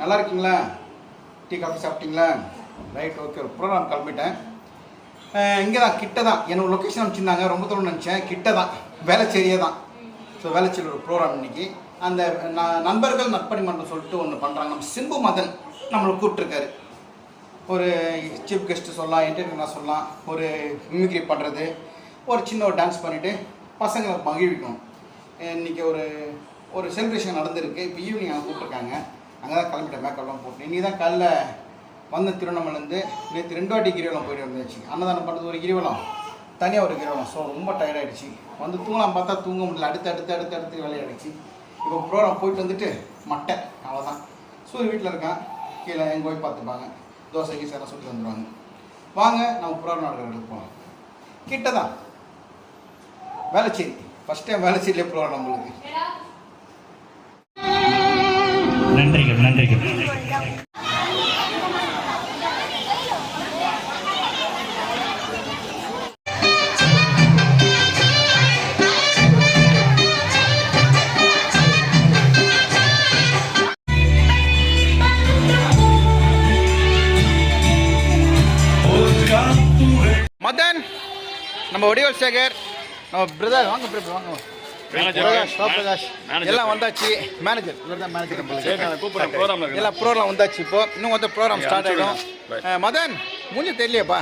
நல்லா இருக்கீங்களா? Tea coffee சாப்பிட்டீங்களா? ரைட் ஓகே ஒரு ப்ரோக்ராம் கிளம்பிட்டேன். இங்கே தான் கிட்ட தான் என்னோட லொக்கேஷன் அனுப்பிச்சிருந்தாங்க. ரொம்ப தூரம் நினச்சேன். கிட்ட தான் வேலைச்சேரியே தான். ஸோ வேலைச்சேரி ஒரு ப்ரோக்ராம் இன்றைக்கி அந்த நான் நண்பர்கள் நற்பணி மன்றம் சொல்லிட்டு ஒன்று பண்ணுறாங்க நம்ம சிம்பு மதன் நம்மளை கூப்பிட்ருக்காரு ஒரு சீஃப் கெஸ்ட்டு சொல்லலாம் என்டர்டெயினர் சொல்லலாம். ஒரு மிமிக்ரி பண்ணுறது ஒரு சின்ன ஒரு டான்ஸ் பண்ணிவிட்டு பசங்களை மகிழ்விக்கணும். இன்றைக்கி ஒரு ஒரு செலிப்ரேஷன் நடந்திருக்கு. இப்போ ஈவினிங் அவங்க கூப்பிட்ருக்காங்க அங்கே தான் கிளம்பிட்டேன். மேக்கப்லாம் போட்டு. இன்றைக்கி தான் காலைல வந்த திருவண்ணாமலேருந்து நேற்று ரெண்டு வாட்டி கிரிவலம் போயிட்டு வந்தாச்சு. அன்னதானம் பண்ணுறது ஒரு கிரிவலம். தனியாக ஒரு கிரிவலம். ஸோ ரொம்ப டயர்டாயிடுச்சு வந்து தூங்கலாம் பார்த்தா தூங்க முடியல. அடுத்து அடுத்து அடுத்து அடுத்து வேலையாயிடுச்சு. இப்போ ப்ரோக்ராம் போயிட்டு வந்துட்டு மட்டை. அவ்வளோதான் சூரிய வீட்டில் இருக்கான். கீழே எங்கே போய் பார்த்துப்பாங்க. தோசை சேர எல்லாம் சுட்டு வந்துடுவாங்க வாங்க நம்ம ப்ரோக்ராம் நடக்கிற போகலாம். கிட்ட தான் வேலைச்சேரி ஃபஸ்ட் டைம் வேலைச்சேரியிலே ப்ரோக்ராம் நம்மளுக்கு. நன்றிகள் நன்றிகள். மதன் நம்ம வடிவல் சேகர் நம்ம பிரதர் வாங்க பிரதர் வாங்க. பிரகாஷ். பிரகாஷ். எல்லாம் வந்தாச்சு. மேனேஜர் இவர் தான் மேனேஜர். எல்லாம் ப்ரோக்ராம் வந்தாச்சு இப்போ. இன்னும் வந்து ப்ரோக்ராம் ஸ்டார்ட் ஆகிடும் மதன். மூஞ்சி தெரியலையாப்பா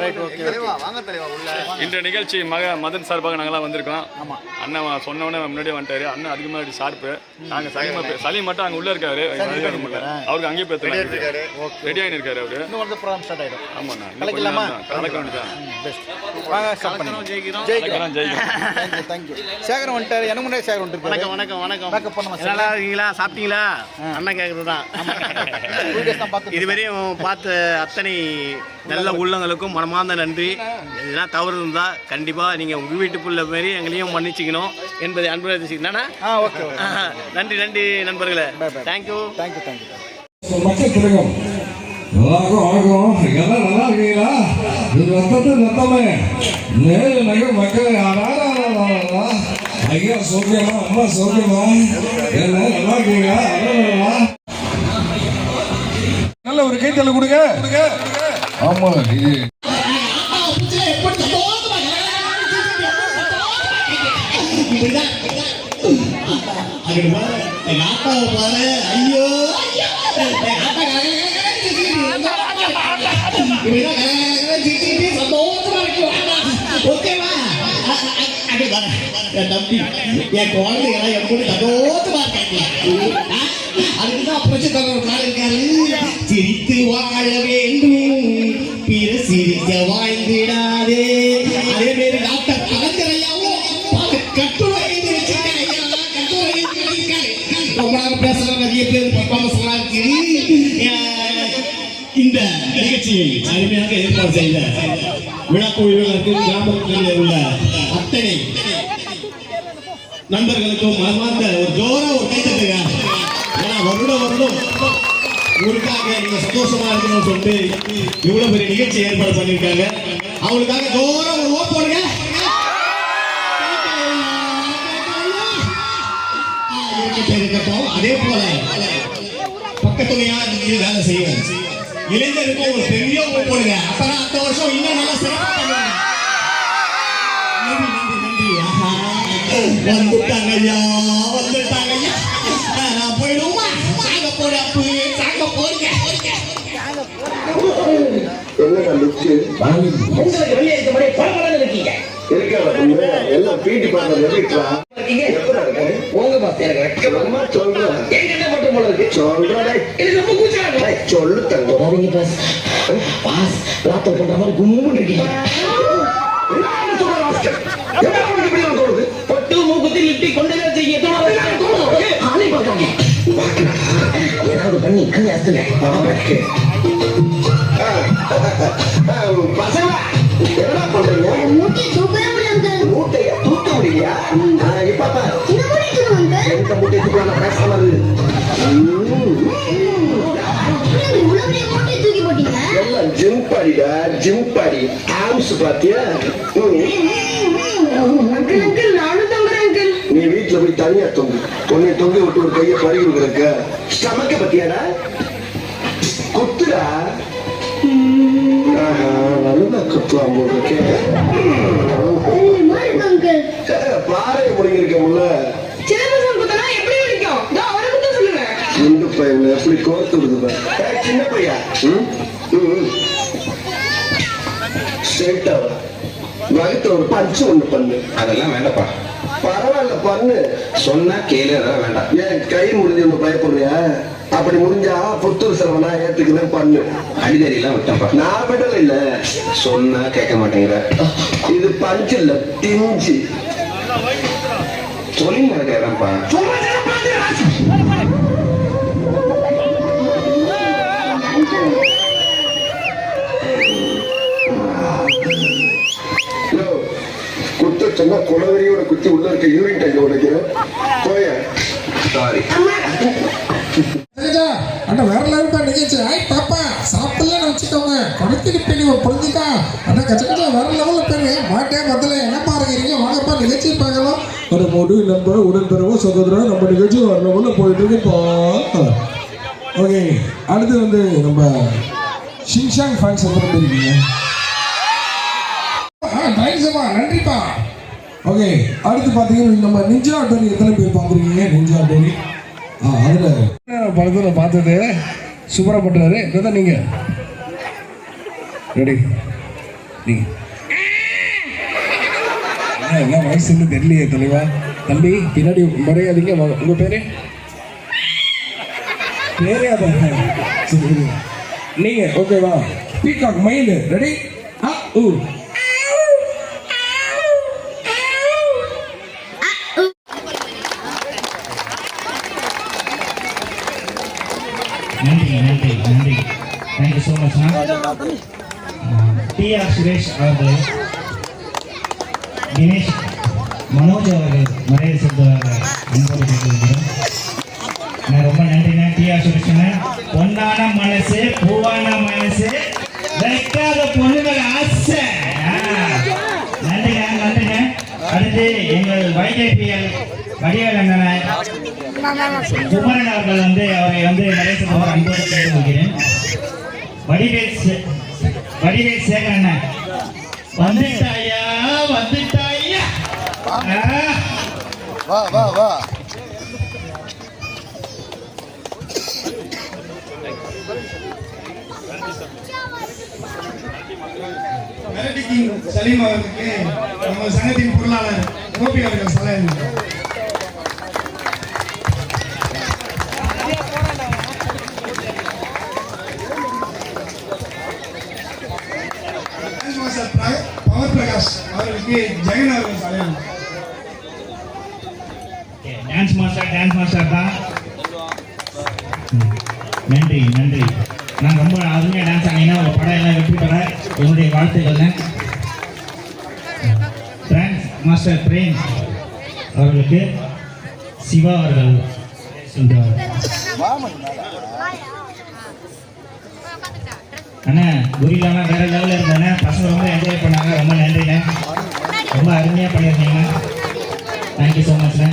ரைட் ஓகே வாங்க தெரியவா உள்ள. இந்த நிகழ்ச்சி மக மதன் சார்பாக நாங்களாம் வந்திருக்கோம். ஆமாம் அண்ணன் சொன்ன உடனே முன்னாடியே வந்துட்டாரு. அண்ணன் அதுக்கு முன்னாடி ஷார்ப்பு. நாங்கள் சலீமா பே- சலீம் மட்டும் அங்கே உள்ள இருக்காரு. அவருக்கு அங்கேயே பேசலாம் ரெடி ஆகி இருக்காரு அவரு. இன்னும் வந்து ப்ரோக்ராம் ஸ்டார்ட் ஆகிடும் ஆமாண்ணா. கலக்கலாமா? கலக்க வேண்டியதான் வாங்க ஸ்டார்ட் பண்ணி ஜெயிக்கிறோம். ஜெயிக்கிறோம். Thank you thank you Sekar வந்துட்டாரு. எனக்கு முன்னாடி சேகர் வந்துருக்காரு. வணக்கம் வணக்கம் வணக்கம். நல்லா இருக்கீங்களா? சாப்பிட்டீங்களா? அண்ணன் கேட்குறது தான் இதுவரையும் பார்த்த அத்தனை நல்ல உள்ளங்களுக்கும் மனமார்ந்த நன்றி. இதெல்லாம் தவறு இருந்தால் கண்டிப்பாக நீங்கள் உங்கள் வீட்டு புள்ள மாரி எங்களையும் மன்னிச்சிக்கணும் என்பதை அன்பு ஓகே நன்றி நன்றி நண்பர்களே. தேங்க்யூ தேங்க்யூ தேங்க்யூ மக்கள் திலகம் எல்லாருக்கும் வணக்கம். எல்லாம் நல்லா இருக்கீங்களா? இது ரத்தத்து ரத்தமே. நேரு நகர் மக்கள் ஆடாடா ஐயா சோக்கியமா அம்மா சோக்கியமா? என்ன நல்லா இருக்கீங்களா? அடடடா. நல்ல ஒரு கைத்தல கொடுங்க. ஆமா இது அங்கிட்டு பாரு ஐயோ ஓகேவா என் என் இருக்காங்க அதுக்குதான் அப்பச்சு இருக்காரு. சிரித்து வாழ வேண்டும். பிற சிரிக்க வாழ்ந்திடாதே அதே மாதிரி டாக்டர் கலைஞர் ஐயாவும் பல கட்டுரை எழுதி கட்டுரை எழுதி ரொம்ப நேரம் பேசலாம் நிறைய பேர் பக்காம சொல்லாருக்கு இந்த நிகழ்ச்சியை அருமையாக ஏற்பாடு செய்த விழா கோயில்களுக்கு கிராமத்தில் உள்ள அத்தனை நண்பர்களுக்கும் மனமார்ந்த ஒரு ஜோரா ஒரு கைத்தட்டுங்க ஏன்னா வருடம் வருடம் உங்களுக்காக நீங்க சந்தோஷமா இருக்கணும்னு சொல்லிட்டு இவ்வளவு பெரிய நிகழ்ச்சி ஏற்பாடு பண்ணிருக்காங்க அவங்களுக்காக ஜோரா ஒரு ஓட் போடுங்க. அதே போல பக்கத்துணையா நீங்க வேலை செய்யுங்க இளைஞருக்கும் ஒரு பெரிய ஓட் போடுங்க. அப்பதான் அடுத்த வருஷம் இன்னும் நல்லா சிறப்பா வந்துட்டாங்க ஐயா வந்துட்டாங்க ஐயா நான் போயிடுவோமா சாங்க போடு வாங்க. உங்களுக்கு வெளியே இருக்க மாதிரி பரபரன்னு இருக்கீங்க இருக்காதா? எல்லாம் பீட்டி பார்க்கறது போங்க பாஸ் எனக்கு சொல்றேன் என்கிட்ட மட்டும் போல இருக்கு சொல்றேன் டேய். ரொம்ப சொல்லு பாஸ் பாஸ் பிரார்த்தனை பண்ற மாதிரி கும்முன்னு இருக்கீங்க என்ன என்ன மூக்குத்தி லிப்டி கொண்டு செய்ய ஆளை ஏதாவது பண்ணி பாத்தியா? நீ வீட்டுல போய் தனியா தொங்கு. உன்னை தொங்க விட்டு ஒரு கையை பறி கொடுக்குறக்க ஸ்டமக்க பத்தியாடா? குத்துடா. நல்லா குத்துவான் போல இருக்கே. பயமா இருக்கு அங்கிள்? சே, பாறையை முடிங்கிருக்கமுல்ல சின்ன பசங்க குத்தனா எப்படி கோர்த்து விடுது சின்ன பையா? ம்? ம், ம். ஸ்ட்ரைட்டா வா. வகுத்துல ஒரு பஞ்சு ஒண்ணு பண்ணு. அதெல்லாம் வேண்டாப்பா. பரவாயில்ல பண்ணு. சொன்னா கேளு அதெல்லாம் வேண்டாம். ஏன் கை முடிஞ்சு ஒண்ணு பயப்படுறியா? அப்படி முடிஞ்சா புத்தூர் செலவனா ஏத்துக்கிறேன் பண்ணு. அடிதடி எல்லாம் விட்டேன்ப்பா. நான் விடல இல்ல. சொன்னா கேட்க மாட்டேங்கிற. இது பஞ்சு. இல்ல திஞ்சு தொழில் நடக்கிறதான்ப்பா சொன்னா குலவெறியோட குத்தி உள்ள இருக்க யூரின் டேங்க் உடைக்கிறேன். போய. சாரி அண்ணா வேற லெவல் தான் நிகழ்ச்சி ஆய் பாப்பா சாப்பிடலாம் வச்சுக்கோங்க. படுத்துட்டு பெரிய ஒரு அண்ணா கச்ச கச்சா வேற லெவலில் பேரு மாட்டே முதல்ல என்னப்பா இருக்கிறீங்க. வாங்கப்பா நிகழ்ச்சி பார்க்கலாம். ஒரு மொடு நண்பர் உடன்பெறவோ சகோதரர் நம்ம நிகழ்ச்சி வேற லெவலில் போயிட்டு இருக்குப்பா. ஓகே அடுத்து வந்து நம்ம ஷிங்ஷாங் ஃபேன்ஸ் எத்தனை பேர் இருக்கீங்க? நன்றிப்பா. ஓகே அடுத்து பார்த்தீங்கன்னா நம்ம நிஞ்சா டோரி எத்தனை பேர் பார்த்துருக்கீங்க? நிஞ்சா டோரி ஆ அதில். படத்தில் பார்த்தது. சூப்பராக பண்ணுறாரு இதுதான் நீங்கள் ரெடி நீங்கள் என்ன வயசுன்னு தெரியலையே தெளிவா தம்பி பின்னாடி முறையாதீங்க. உங்கள் பேர்? பேரே அதான் சரி இருங்க. ஓகேவா பீகாக் மயில். ரெடி ஆ ஊ. நன்றி நன்றி நன்றி. Thank you so much T R Suresh அவர்கள் தினேஷ் மனோஜ் அவர்கள் மரியாதை செலுத்துவார்கள் அன்போடு கேட்டுக்கிறோம் நான் ரொம்ப நன்றிண்ணே டி ஆர் சுரேஷ்ண்ணே பொண்ணான மனசு பூவான மனசு வைக்காத பொண்ணுகள் ஆசை. ஆ. நன்றிண்ணே நன்றிண்ணே அடுத்து எங்கள் வைகேபிஎல் வடிவேல் அண்ணனை குமரன் அவர்கள் வந்து அவரை வந்து சொல்லுவார் அன்போடு கேட்டுக்கொள்கிறேன். வடிவேல் வடிவேல் சேகர் அண்ணன் வந்துட்டாயா? வந்துட்டாயா. வா வா வா. கிங் சலீம் அவர்களுக்கு நம்ம சங்கத்தின் பொருளாளர் கோபி அவர்கள் சலகம் நன்றி நன்றி. நான் ரொம்ப அருமையாக டான்ஸ் ஆனீங்கன்னா உங்கள் படம் எல்லாம் வெற்றி பெற என்னுடைய வாழ்த்துக்கள் டான்ஸ் மாஸ்டர் பிரேம் அவர்களுக்கு. சிவா அவர்கள் சொல்கிறார் அண்ணா குரிலானா வேற லெவலில் இருந்தானே? பசங்க ரொம்ப என்ஜாய் பண்ணாங்க. ரொம்ப நன்றிண்ணே. ரொம்ப அருமையாக பண்ணியிருந்தீங்கண்ணா தேங்க்யூ ஸோ மச்ண்ணே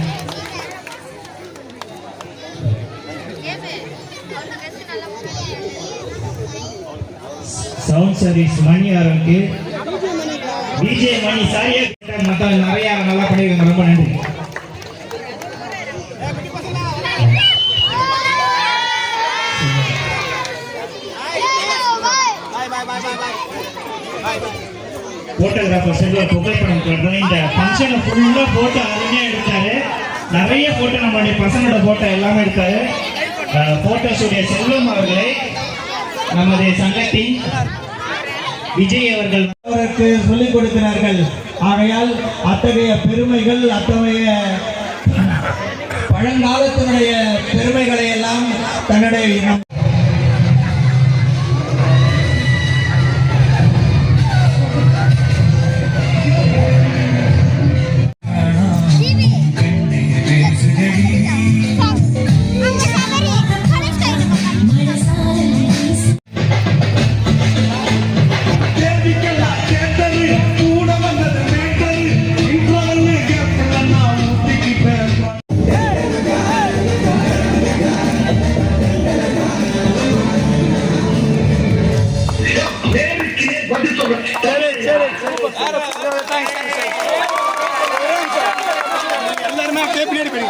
சவுண்ட் சர்வீஸ் மணி ஆரம்பிக்கு டிஜே மணி சாரியா மக்கள் நிறைய நல்லா பண்ணிருக்காங்க ரொம்ப நன்றி. போட்டோகிராஃபர் செல்வா புகைப்படம் தொடர்ந்து இந்த ஃபங்க்ஷனை ஃபுல்லாக போட்டோ நிறைய போட்டோ நம்மளுடைய பசங்களோட போட்டோ எல்லாமே எடுத்தாரு. போட்டோஸுடைய செல்வம் அவர்களை நமது சங்கத்தின் விஜய் அவர்கள் அவருக்கு சொல்லிக் கொடுக்கிறார்கள். ஆகையால் அத்தகைய பெருமைகள் அத்தகைய பழங்காலத்தினுடைய பெருமைகளை எல்லாம் தன்னுடைய எப்படி இருப்பீங்க